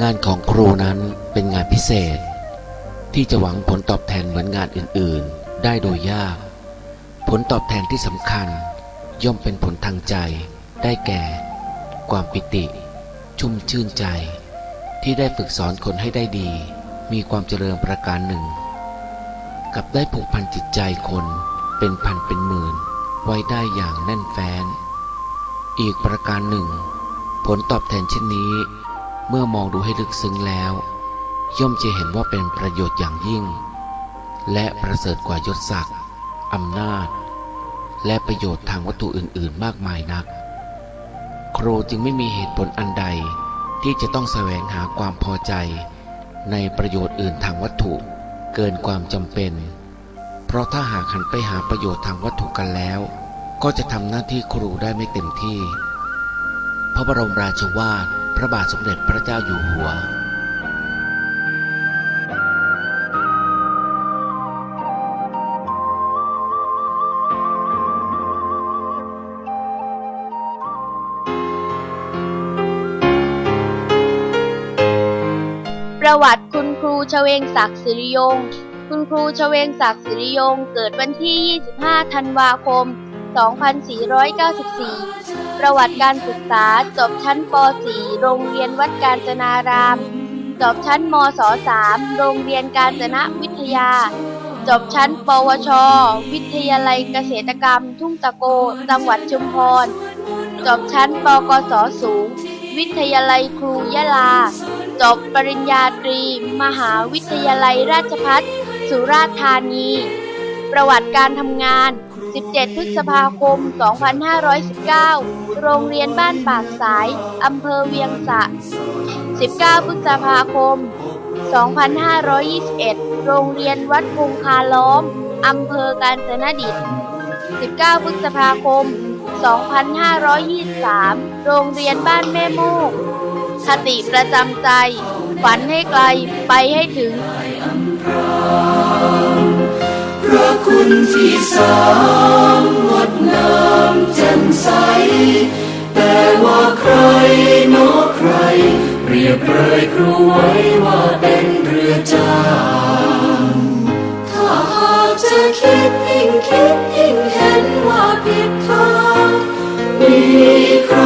งานของครูนั้นเป็นงานพิเศษ ที่จะหวังผลตอบแทนเหมือนงานอื่นๆ ได้โดยยาก ผลตอบแทนที่สำคัญ ย่อมเป็นผลทางใจ ได้แก่ ความปิติ ชุ่มชื่นใจ ที่ได้ฝึกสอนคนให้ได้ดี มีความเจริญประการหนึ่ง กับได้ผูกพันจิตใจคนเป็นพันเป็นหมื่น ไว้ได้อย่างแน่นแฟ้น อีกประการหนึ่ง ผลตอบแทนเช่นนี้ เมื่อมองดูให้ลึกซึ้งแล้ว ย่อมจะเห็นว่าเป็นประโยชน์อย่างยิ่ง และประเสริฐกว่ายศศักดิ์อำนาจ และประโยชน์ทางวัตถุอื่น ๆ มากมายนัก ครูจึงไม่มีเหตุผลอันใดที่จะต้องแสวงหาความพอใจ ในประโยชน์อื่นทางวัตถุ เกินความจำเป็น เพราะถ้าหากหันไปหาประโยชน์ทางวัตถุกันแล้ว ก็จะทำหน้าที่ครูได้ไม่เต็มที่ พระบรมราชวาท พระบาทสมเด็จพระเจ้าอยู่หัวประวัติคุณครูชเวงศักดิ์สิริยง คุณครูชเวงศักดิ์สิริยง เกิดวันที่ 25 ธันวาคม 2494 ประวัติการศึกษาจบชั้นป .4 โรงเรียนวัดกาญจนาราม จบชั้นมศ .3 โรงเรียนกาญจนวิทยา จบชั้น ปวช วิทยาลัยเกษตรกรรม ทุ่งตะโก จังหวัดชุมพร จบชั้นปกศสูง วิทยาลัยครูยะลา จบปริญญาตรี มหาวิทยาลัยราชภัฏสุราษฎร์ธานี ประวัติการทำงาน 17 พฤษภาคม 2519 โรงเรียนบ้านปากสาย อำเภอเวียงสะ 19 พฤษภาคม 2521 โรงเรียนวัดคงคาล้อม อำเภอกาญจนดิต 19 พฤษภาคม 2523 โรงเรียนบ้านแม่โมก คติประจำใจ ฝันให้ไกล ไปให้ถึง ระคุณที่สามงดงามแจ่มใส แต่ว่าใครเนใครเปรียบเปรยครูไว้ว่าเป็นเรือจางถ้าหากจะคิดยิ่งคิดยิ่งเห็นว่าผิดทางมีใคร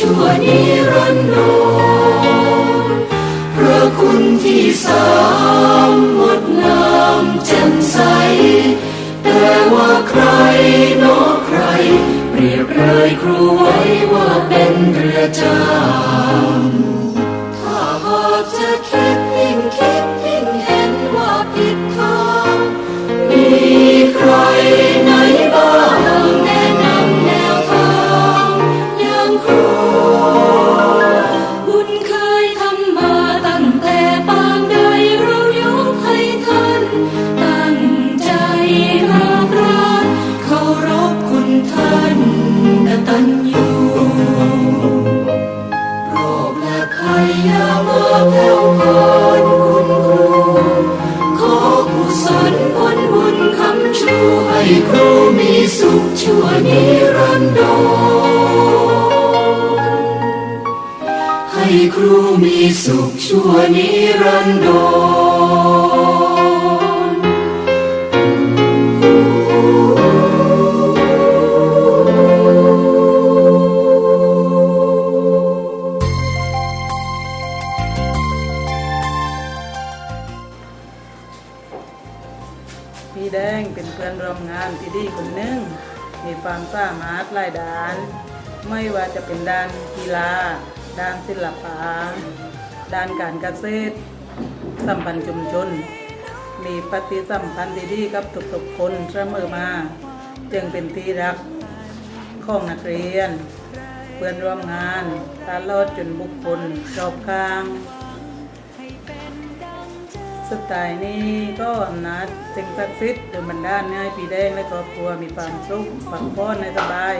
ชั่วนิรันดรพระคุณที่สามงดงามแจ่มใส แต่ว่าใครนอใคร เปรียบเลยครูไว้ว่าเป็นเรือจ้า ชั่ ษตร สัมพันธ์ชุมชน มีปฏิสัมพันธ์ที่ดีกับทุกๆคนเสมอมา จึงเป็นที่รักของนักเรียน เพื่อนร่วมงานตลอดจนบุคคลรอบข้างสุดท้ายนี้ก็อำนาจสิ่งศักดิ์สิทธิ์โดยบันดาลให้พี่แดงและครอบครัวมีความสุขฝังพ้อนในสบาย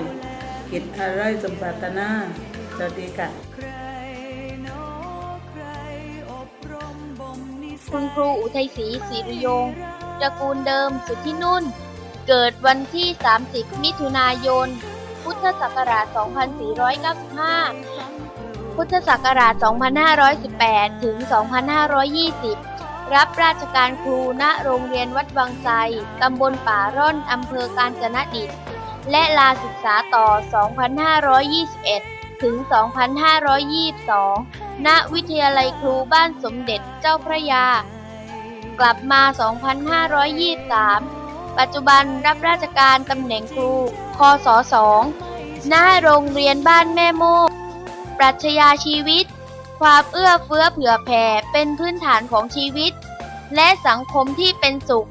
กิจอะไรสมปรารถนาสวัสดีค่ะ คุณครูอุทัยศรีศิริยงตระกูลเดิมสุทธินุ่น เกิดวันที่ 30 มิถุนายน พุทธศักราช 2495 พุทธศักราช 2518 ถึง 2520 รับราชการครูณโรงเรียนวัดวังไซตำบลป่าร่อน อำเภอกาญจนดิต และลาศึกษาต่อ 2521 ถึง 2522 ณวิทยาลัยครูบ้านสมเด็จเจ้าพระยา กลับมา 2523 ปัจจุบันรับราชการตำแหน่งครู คศ2ณโรงเรียนบ้านแม่โมก ปรัชญาชีวิต ความเอื้อเฟื้อเผื่อแผ่เป็นพื้นฐานของชีวิต และสังคมที่เป็นสุข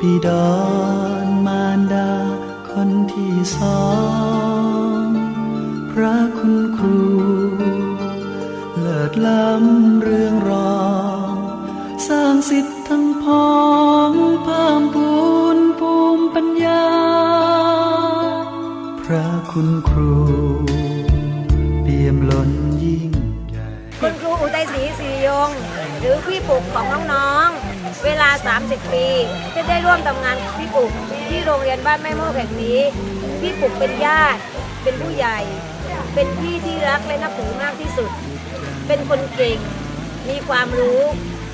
ดุดบิดอนมารดาคนที่สองพระคุณครู เลิศล้ำเรื่องรอง สร้างสิทธิ์ทั้งพ้องเพิ่มพูนภูมิปัญญา พระคุณครูเปี่ยมล้นยิ่งใหญ่ คุณครูอุทัยศรีศิริยง หรือพี่ปุกของน้อง ลา 30 ปีที่ได้ร่วมทำงานกับพี่ปุกที่โรงเรียนบ้านแม่โมกแห่งนี้ พี่ปุกเป็นญาติ เป็นผู้ใหญ่ เป็นพี่ที่รักและนับถือมากที่สุด เป็นคนเก่ง มีความรู้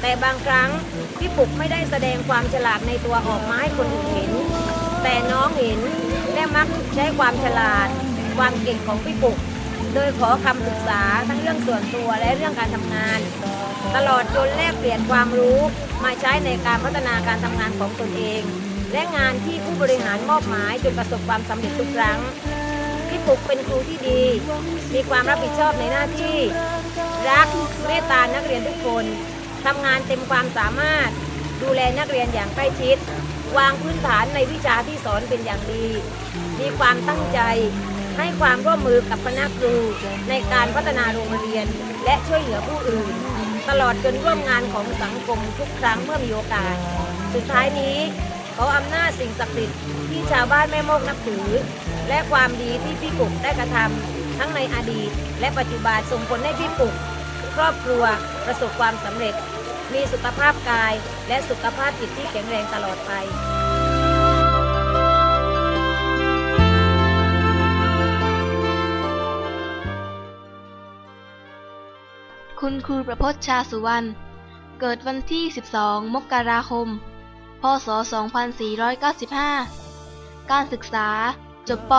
แต่บางครั้งพี่ปุกไม่ได้แสดงความฉลาดในตัวออกมาให้คนอื่นเห็น แต่น้องเห็นและมักใช้ความฉลาด ความเก่งของพี่ปุก โดยขอคำปรึกษาทั้งเรื่องส่วนตัวและเรื่องการทำงาน ตลอดจนแลกเปลี่ยนความรู้มาใช้ในการพัฒนาการทำงานของตนเอง และงานที่ผู้บริหารมอบหมายจนประสบความสำเร็จทุกครั้งพี่ปุกเป็นครูที่ดี มีความรับผิดชอบในหน้าที่ รักเมตตานักเรียนทุกคนทำงานเต็มความสามารถ ดูแลนักเรียนอย่างใกล้ชิด วางพื้นฐานในวิชาที่สอนเป็นอย่างดี มีความตั้งใจให้ความร่วมมือกับคณะครูในการพัฒนาโรงเรียน และช่วยเหลือผู้อื่น ตลอดจนร่วมงานของสังคมทุกครั้งเมื่อมีโอกาส สุดท้ายนี้ขออำนาจสิ่งศักดิ์สิทธิ์ที่ชาวบ้านแม่โมกนับถือ และความดีที่พี่ปุกได้กระทำทั้งในอดีต และปัจจุบันส่งผลให้พี่ปุกครอบครัวประสบความสำเร็จ มีสุขภาพกาย และสุขภาพจิตที่แข็งแรงตลอดไป คุณครูประพจน์ชาสุวรรณ เกิดวันที่ 12 มกราคม พศ 2495 การศึกษา จบป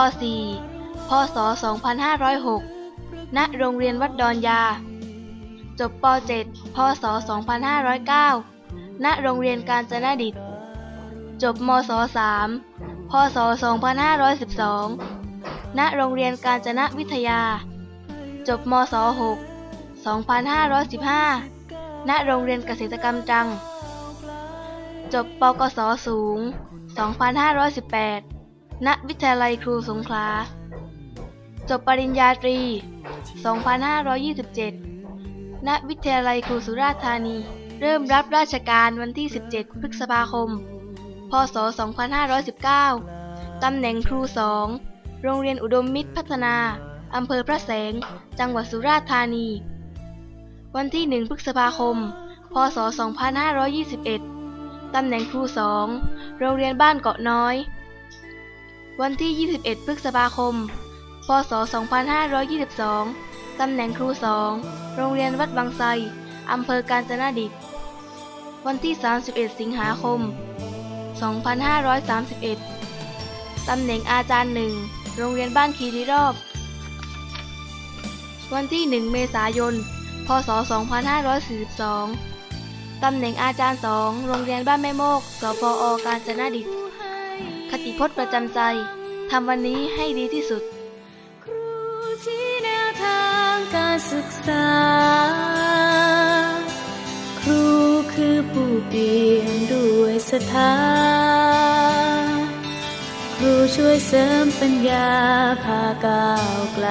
.4 พศ 2506 ณ โรงเรียนวัดดอนยา จบป .7 พศ 2509 ณ โรงเรียนการจนดิต จบมศ 3 พศ 2512 ณ โรงเรียนการจนวิทยา จบมศ 6 2515 ณ โรงเรียนเกษตรกรรมตรัง จบปกศสูง 2518 ณ วิทยาลัยครูสงขลาจจบปริญญาตรี 2527 ณ วิทยาลัยครูสุราษฎร์ธานี เริ่มรับราชการวันที่ 17 พฤษภาคม พศ 2519 ตำแหน่งครู2โรงเรียนอุดมมิตรพัฒนา อำเภอพระแสง จังหวัดสุราษฎร์ธานี วันที่ 1 พฤษภาคม พศ 2521 ตำแหน่งครู2โรงเรียนบ้านเกาะน้อย วันที่ 21 พฤษภาคม พศ 2522 ตำแหน่งครู2โรงเรียนวัดบางไทรอำเภอกาญจนดิต วันที่ 31 สิงหาคม 2531 ตำแหน่งอาจารย์หนึ่งโรงเรียนบ้านคีรีรอบ วันที่ 1 เมษายน พศ 2542 ตำแหน่งอาจารย์2โรงเรียนบ้านแม่โมก สพอกาญจนดิตคติพจน์ประจำใจ ทำวันนี้ให้ดีที่สุด ครูชี้แนวทางการศึกษา ครูคือผู้เปลี่ยนด้วยศรัทธา ครูช่วยเสริมปัญญาพาก้าวไกล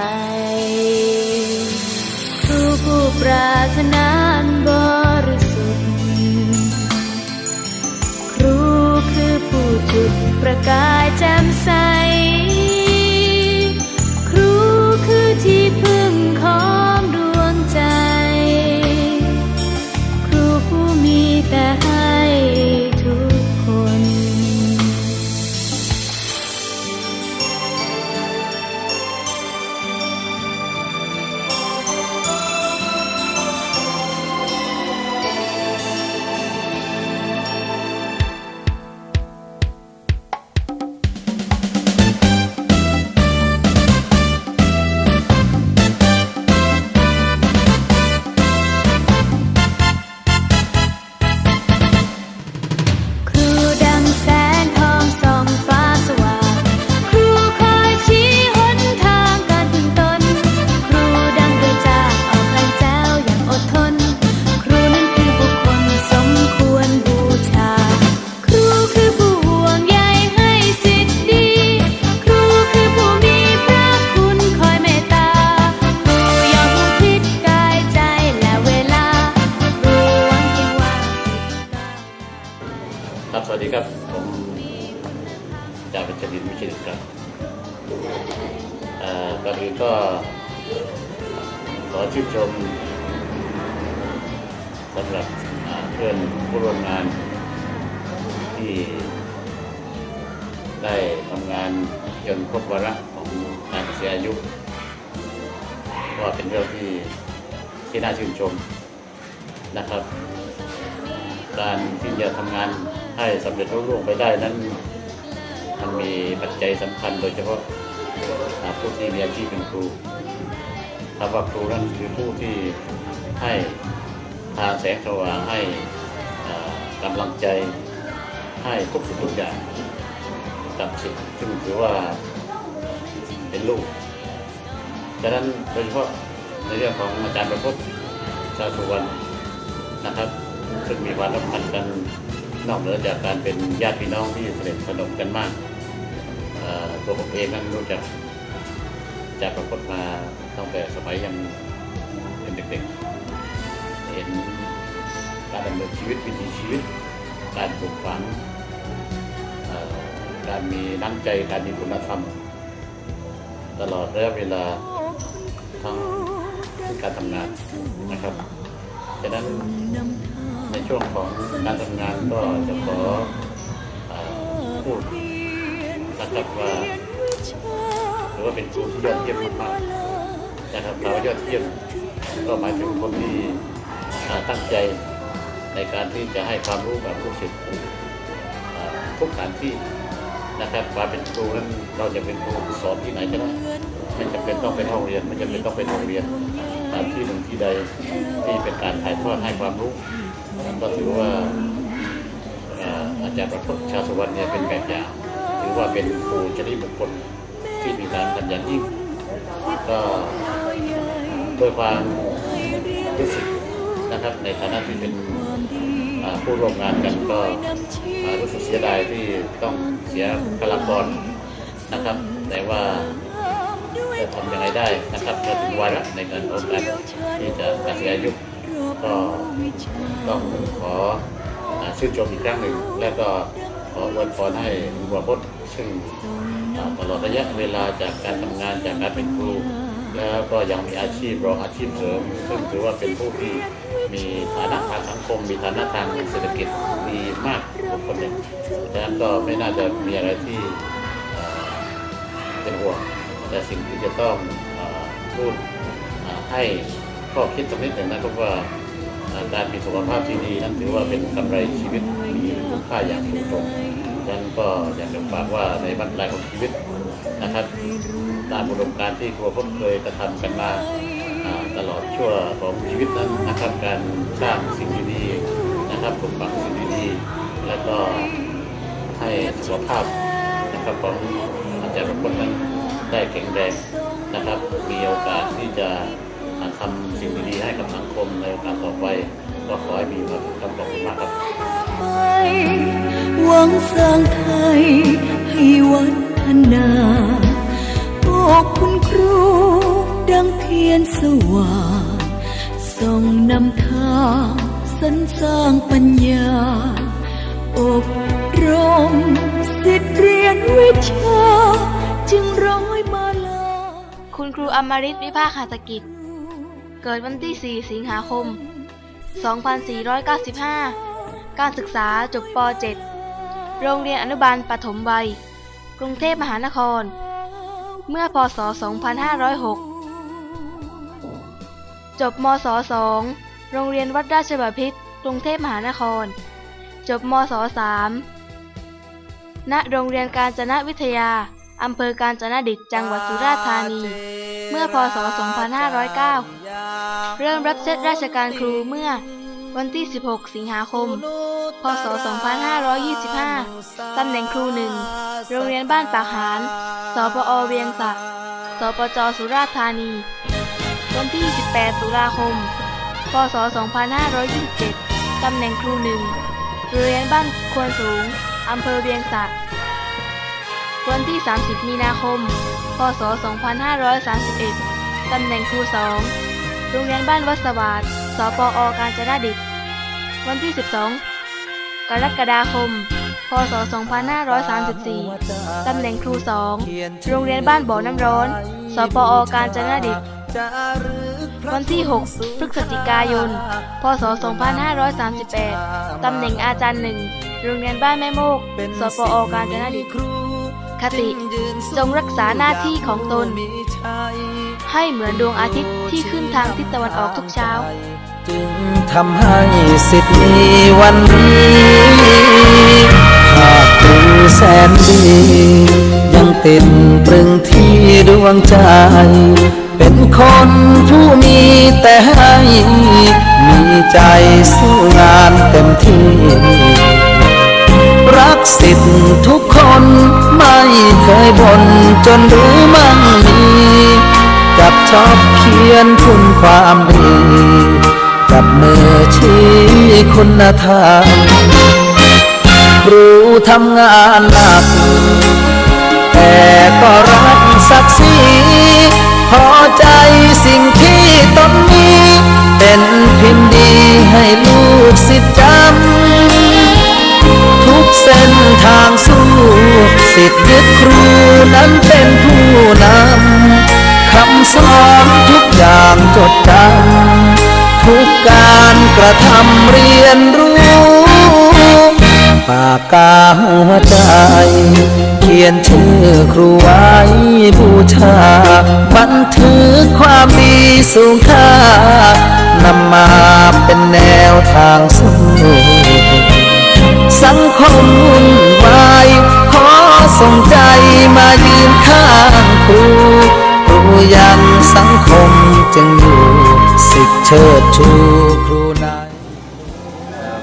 ผู้ปรารถนาอันบริสุทธิ์ ครูคือผู้จุดประกายแจ่มใส อื่นก็ขอชื่นชมสำหรับเพื่อนผู้ร่วมงานที่ได้ทำงานจนครบวาระของการเกษียอายุก็เป็นเรื่องที่ที่น่าชื่นชมนะครับ การที่จะทำงานให้สำเร็จรุ่งเร่วงไปได้นั้น มันมีปัจจัยสำคัญโดยเฉพาะ ผู้ที่มีอาชีพเป็นครูคำว่าครูนั้นคือผู้ที่ให้ทางแสงสว่างให้กำลังใจให้ทุกสิ่งทุกอย่างกับสิ่งซึ่งถือว่าเป็นลูกฉะนั้นโดยเฉพาะในเรื่องของอาจารย์ประพจน์ชาสุวรรณนะครับ ซึ่งมีความสัมพันธ์กันนอกเหนือจากการเป็นญาติพี่น้องที่สนิทสนมกันมากตัวผมเองนั้นรู้จัก จากประพจน์มาตั้งแต่สมัยยังเป็นเด็กๆ เห็นการดำเนินชีวิตวิถีชีวิต การปลูกฝังการมีน้ำใจการมีคุณธรรม ตลอดระยะเวลาทั้งการทำงานนะครับฉะนั้นในช่วงของการทำงานก็จะขอเอ่อพูดนะครับว่า ถือว่าเป็นครูที่ยอดเยี่ยมมากๆนะครับคำว่ายอดเยี่ยมก็หมายถึงคนที่อ่าตั้งใจในการที่จะให้ความรู้กับลูกศิษย์อ่าทุกสถานที่นะครับความเป็นครูนั้นเราจะเป็นครูสอนที่ไหนก็ได้ไม่จำเป็นต้องเป็นห้องเรียนไม่จำเป็นต้องเป็นโรงเรียนตามที่หนึ่งที่ใดที่เป็นการถ่ายทอดให้ความรู้ก็ถือว่าเอ่ออาจารย์ประพจน์ชาสวรรณเนี่ยเป็นแบบอย่างถือว่าเป็นครูชนิดบุคคล ที่มีการขยันยิ่งก็ด้วยความรู้สึกนะครับในฐานะที่เป็นผู้ร่วมงานกันก็รู้สึกเสียดายที่ต้องเสียพลากรนะครับ แต่ว่าจะทำยังไงได้นะครับเมื่อถึงวาระในการโอกาสที่จะเกษียณอายุก็ต้องขอชื่นชมอีกครั้งหนึ่ง และก็ขออวยพรให้คุณวพจน์ซึ่ง ตลอดระยะเวลาจากการทำงานจากการเป็นครู แล้วก็ยังมีอาชีพรองอาชีพเสริม ซึ่งถือว่าเป็นผู้ที่มีฐานะทางสังคม มีฐานะทางเศรษฐกิจดีมากบุคคลหนึ่งดังนั้นก็ไม่น่าจะมีอะไรที่เป็นห่วงแต่สิ่งที่จะต้องอพูดให้ข้อคิดสักนิดหนึ่งนะครับว่าการมีสุขภาพที่ดีนั้นถือว่าเป็นกำไรชีวิตมีคุณค่าอย่างสูงส่งดัง นั้นก็อยากจะฝากว่าในบรรลายของชีวิตนะครับ ตามอุดมการที่ครัวพบเคยกระทำกันมาตลอดชั่วของชีวิตนั้นนะครับ การสร้างสิ่งดีๆนะครับปลูกฝังสิ่งดีๆแล้วก็ให้สุขภาพนะครับของอาจารย์ทุกคนนั้นได้แข็งแรงนะครับ มีโอกาสที่จะอ่าทำสิ่งดีๆให้กับสังคมในโอกาสต่อไปก็ขอให้มีความสุขครับขอบคุณมากครับ ไป หวังสร้างไทยให้วัฒนาโอ้คุณครู ดังเทียนสว่างส่องนำทางสรรสร้างปัญญา อบรมสิทธิเรียนวิชา จึงร้อยมาลา คุณครูอมริตวิภาคาตกิจ เกิดวันที่ 4 สิงหาคม 2495 การศึกษาจบป .7 โรงเรียนอนุบาลปฐมวัย กรุงเทพมหานคร เมื่อพศ 2506 จบมศ 2 โรงเรียนวัดราชบพิตรกรุงเทพมหานคร จบมศ 3 ณ โรงเรียนการจนวิทยา อำเภอการจนดิตจังหวัดสุราษฎร์ธานี เมื่อพศ 2509 เริ่มรับเซตราชการครูเมื่อ วันที่ 16 สิงหาคม พศ 2525 ตำแหน่งครูหนึ่ง โรงเรียนบ้านปากหาน สปอเวียงสะสปจสุราษฎร์ธานี วันที่ 18 ตุลาคม พศ 2527 ตำแหน่งครูหนึ่ง โรงเรียนบ้านควนสูง อำเภอเวียงสะวันที่ 30 มีนาคม พศ 2531 ตำแหน่งครูสอง โรงเรียนบ้านวัดสวัสด สปออการจนดิต วันที่ 12 กรกฎาคม พศ 2534 ตำแหน่งครูสองโรงเรียนบ้านบ่อน้ำร้อน สปออการจนดิต วันที่ 6 พฤศจิกายน พศ 2538 ตำแหน่งอาจารย์หนึ่งโรงเรียนบ้านแม่โมก สปอการจนดิตคติ จงรักษาหน้าที่ของตน ให้เหมือนดวงอาทิตย์ที่ขึ้นทางทิศตะวันออกทุกเช้า จึงทำให้สิทธิ์มีวันนี้หากครูแสนดี ยังติดตรึงที่ดวงใจ เป็นคนผู้มีแต่ให้ มีใจสู้งานเต็มที่ รักสิทธิ์ทุกคนไม่เคยบ่นจนรู้มั่งมีจับชอบเขียนคุณความดี จับมือชี้คุณธรรมรู้ทำงานหนัก แต่ก็รักศักดิ์ศรีพอใจสิ่งที่ตนมีเป็นพิมพ์ดีให้ลูกศิจำทุกเส้นทางสู้สิทธิ์ยึดครูนั้นเป็นผู้นำคำสอนทุกอย่างจดจำ ทุกการกระทำเรียนรู้ปากกาหัวใจ เขียนชื่อครูไว้บูชา บันทึกความดีสูงค่านำมาเป็นแนวทางสู้สังคมวุ่นวายขอส่งใจมายืนข้างครู ครูยังสังคมจึงอยู่ เชิดชูครูนาย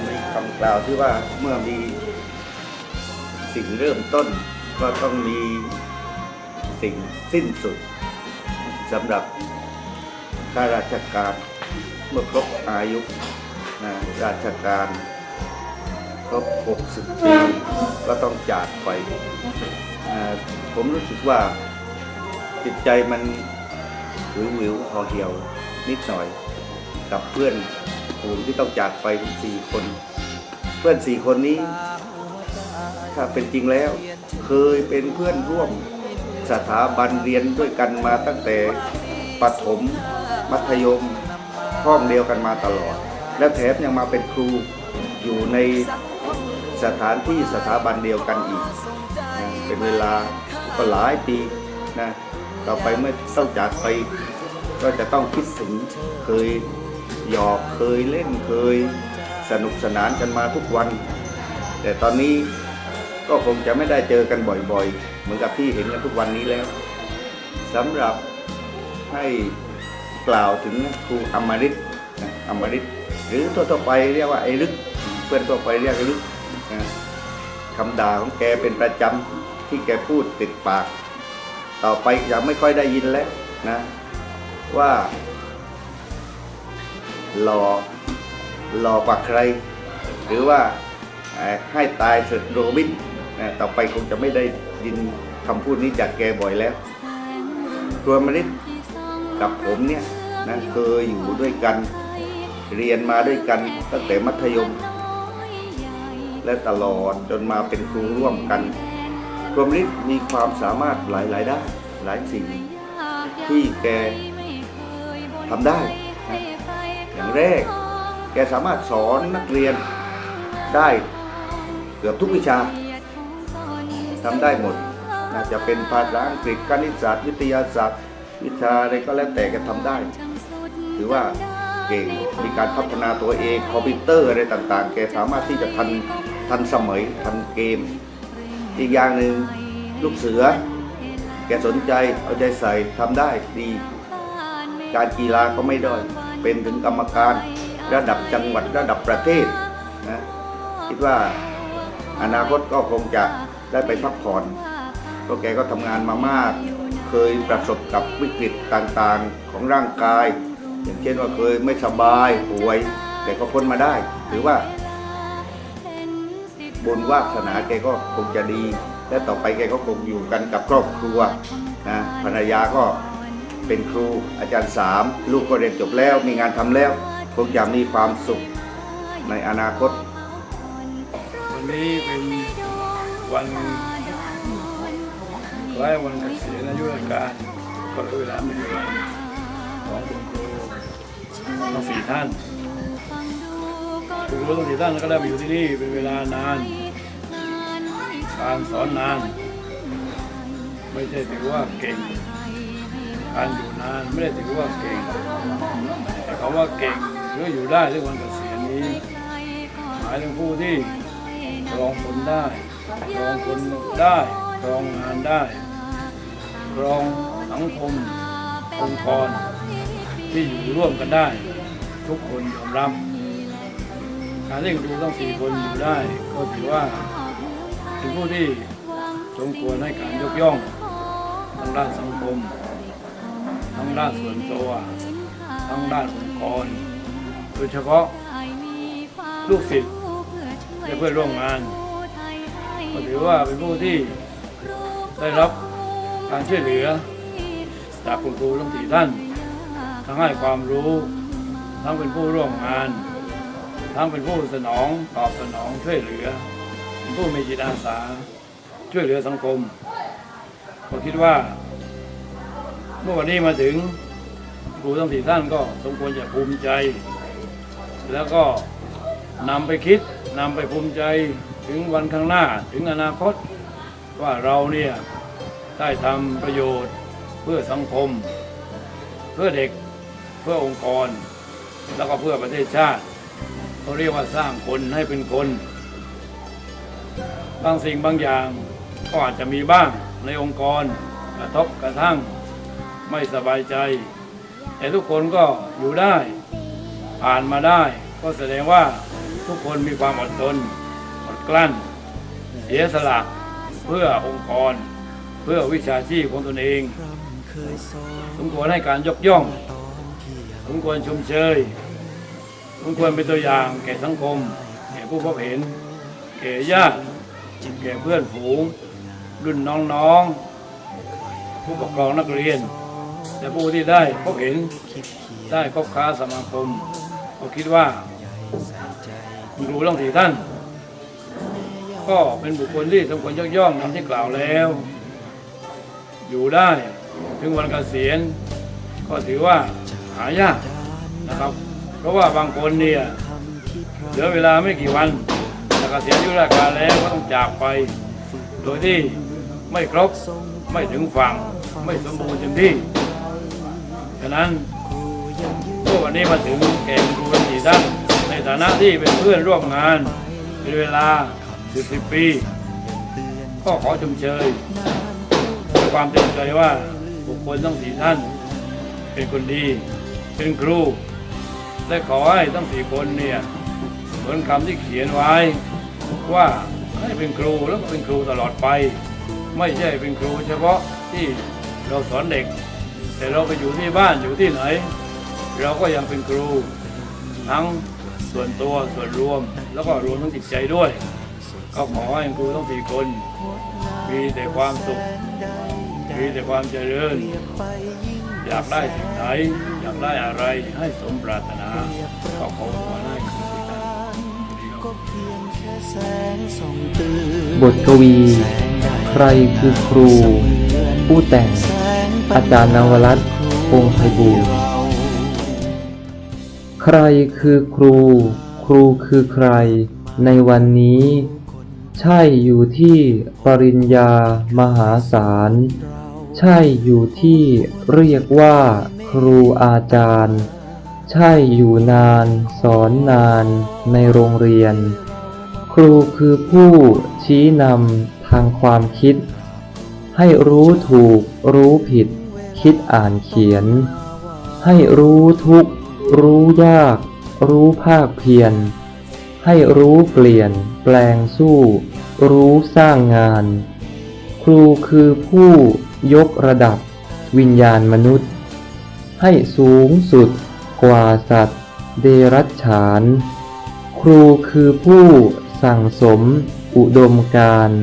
มีคำกล่าวที่ว่าเมื่อมีสิ่งเริ่มต้น ก็ต้องมีสิ่งสิ้นสุดสำหรับข้าราชการเมื่อครบอายุนะราชการครบ 60 ปี ก็ต้องจากไป ผมรู้สึกว่าจิตใจมันวิววิวห่อเหี่ยวนิดหน่อย กับเพื่อนฝูงที่ต้องจากไปสี่คน เพื่อนสี่คนนี้ ถ้าเป็นจริงแล้ว เคยเป็นเพื่อนร่วม สถาบันเรียนด้วยกันมาตั้งแต่ประถมมัธยมห้องเดียวกันมาตลอด และแถมยังมาเป็นครูอยู่ในสถานที่สถาบันเดียวกันอีกนะเป็นเวลาก็หลายปีนะต่อไปเมื่อต้องจากไป ก็จะต้องคิดถึงเคย หยอกเคยเล่นเคยสนุกสนานกันมาทุกวัน แต่ตอนนี้ก็คงจะไม่ได้เจอกันบ่อยๆ เหมือนกับที่เห็นกันทุกวันนี้แล้วสำหรับให้กล่าวถึงครูอมริตอมริตหรือทั่วๆไปเรียกว่าไอ้ลึกเพื่อนทั่วไปเรียกไอ้ลึกคำด่าของแกเป็นประจำที่แกพูดติดปาก ต่อไปจะไม่ค่อยได้ยินแล้วนะว่า หล่อหล่อกว่าใคร หรือว่าให้ตายสุดโรบินนะต่อไปคงจะไม่ได้ยินคำพูดนี้จากแกบ่อยแล้วครวมมนิดกับผมเนี่ยนะเคยอยู่ด้วยกัน เรียนมาด้วยกันตั้งแต่มัธยม และตลอดจนมาเป็นครูร่วมกันครวมมนิดมีความสามารถหลายๆด้านหลายสิ่งที่แกทำได้ อย่างแรก แกสามารถสอนนักเรียนได้เกือบทุกวิชาทำได้หมดนะจะเป็นภาษาอังกฤษคณิตศาสตร์วิทยาศาสตร์ วิชาอะไรก็แล้วแต่แกทำได้ ถือว่าเก่งมีการพัฒนาตัวเองคอมพิวเตอร์อะไรต่างๆ แกสามารถที่จะทันทันสมัยทันเกม อีกอย่างหนึ่งลูกเสือ แกสนใจเอาใจใส่ทำได้ดี การกีฬาก็ไม่ด้อย เป็นถึงกรรมการระดับจังหวัดระดับประเทศนะคิดว่าอนาคตก็คงจะได้ไปพักผ่อนเพราะแกก็ทำงานมามาก เคยประสบกับวิกฤตต่างๆของร่างกาย อย่างเช่นว่าเคยไม่สบายป่วย แต่ก็พ้นมาได้ถือว่าบุญวาสนาแกก็คงจะดี และต่อไปแกก็คงอยู่กันกับครอบครัวนะภรรยาก็ เป็นครูอาจารย์สามลูกก็เรียนจบแล้วมีงานทำแล้วคงจะมีความสุขในอนาคต วันนี้เป็นวันคล้ายวันเกษียณอายุราชการก็เลยเวลาไม่ได้วันของคุณครูทั้งสี่ท่านคุณครูทั้งสี่ท่านก็ได้มาอยู่ที่นี่เป็นเวลานาน การสอนนาน ไม่ใช่ถือว่าเก่ง การอยู่นานไม่ได้ถือว่าเก่งแต่คำว่าเก่งหรืออยู่ได้เรื่องวันเกษียณนี้หมายถึงผู้ที่ครองคนได้ครองคนได้ครองงานได้ครองสังคมองค์กรที่อยู่ร่วมกันได้ ทุกคนยอมรับการที่ครูต้องสี่คนอยู่ได้ ก็ถือว่าเป็นผู้ที่สมควรให้การยกย่องทั้งด้านสังคม ทั้งด้านส่วนตัว ทั้งด้านองค์กร โดยเฉพาะลูกศิษย์และเพื่อนร่วมงานก็ถือว่าเป็นผู้ที่ได้รับการช่วยเหลือ จากคุณครูทั้งสี่ท่าน ทั้งให้ความรู้ ทั้งเป็นผู้ร่วมงาน ทั้งเป็นผู้สนองตอบสนองช่วยเหลือ เป็นผู้มีจิตอาสาช่วยเหลือสังคมก็คิดว่า เมื่อวันนี้มาถึงครูทั้งสี่ท่านก็สมควรจะภูมิใจ แล้วก็นำไปคิดนำไปภูมิใจถึงวันข้างหน้าถึงอนาคต ว่าเราเนี่ยได้ทำประโยชน์เพื่อสังคม เพื่อเด็กเพื่อองค์กร แล้วก็เพื่อประเทศชาติเขาเรียกว่าสร้างคนให้เป็นคน บางสิ่งบางอย่างก็อาจจะมีบ้างในองค์กรกระทบกระทั่ง ไม่สบายใจ แต่ทุกคนก็อยู่ได้ ผ่านมาได้ ก็แสดงว่าทุกคนมีความอดทนอดกลั้น เสียสละเพื่อองค์กร เพื่อวิชาชีพของตนเอง สมควรให้การยกย่อง สมควรชมเชย สมควรเป็นตัวอย่างแก่สังคม แก่ผู้พบเห็น แก่ญาติแก่เพื่อนฝูง รุ่นน้องๆ ผู้ปกครองนักเรียน และผู้ที่ได้พบเห็นได้คบค้าสมาคมก็คิดว่าครูทั้งสี่ท่าน ก็เป็นบุคคลที่สมควรยกย่องตามที่กล่าวแล้ว อยู่ได้ถึงวันเกษียณก็ถือว่าหายากนะครับ เพราะว่าบางคนเนี่ยเหลือเวลาไม่กี่วันจะเกษียณอายุราชการแล้วก็ต้องจากไป โดยที่ไม่ครบไม่ถึงฝั่งไม่สมบูรณ์เต็มที่ ฉะนั้นเมื่อวันนี้มาถึงแก่ครูกันสี่ท่านในฐานะที่เป็นเพื่อนร่วมงานเป็นเวลาสิบสิบปีก็ขอชมเชยด้วยความเต็มใจว่าบุคคลทั้งสี่ท่าน เป็นคนดี เป็นครู และขอให้ทั้งสี่คนเนี่ยเหมือนคำที่เขียนไว้ ว่าให้เป็นครูแล้วก็เป็นครูตลอดไป ไม่ใช่เป็นครู เฉพาะที่เราสอนเด็ก แต่เราไปอยู่ที่บ้านอยู่ที่ไหน เราก็ยังเป็นครู ทั้งส่วนตัวส่วนรวม แล้วก็รวมทั้งจิตใจด้วย ก็ขอให้ครูทั้งสี่คน มีแต่ความสุข มีแต่ความเจริญ อยากได้สิ่งไหน อยากได้อะไรให้สมปรารถนา ก็ขอขอให้ครูบทกวี ใครคือครู ผู้แต่ง อาจารย์นวรัตน์พงไพบูลใครคือครู ครูคือใคร ในวันนี้ ใช่อยู่ที่ปริญญามหาศาล ใช่อยู่ที่เรียกว่า ครูอาจารย์ ใช่อยู่นานสอนนานในโรงเรียน ครูคือผู้ชี้นำทางความคิด ให้รู้ถูก รู้ผิด คิดอ่านเขียน ให้รู้ทุกรู้ยาก รู้ภาคเพียร ให้รู้เปลี่ยน แปลงสู้ รู้สร้างงาน ครูคือผู้ยกระดับ วิญญาณมนุษย์ ให้สูงสุด กว่าสัตว์ เดรัจฉาน ครูคือผู้สั่งสม อุดมการณ์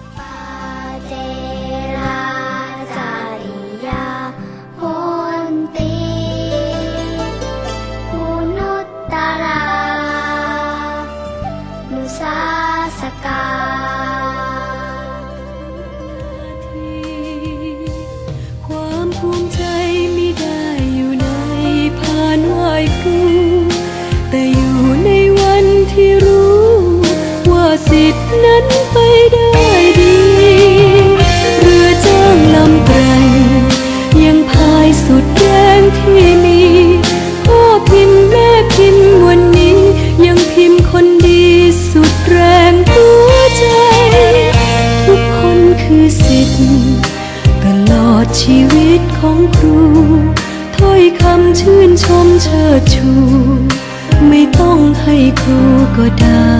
ครู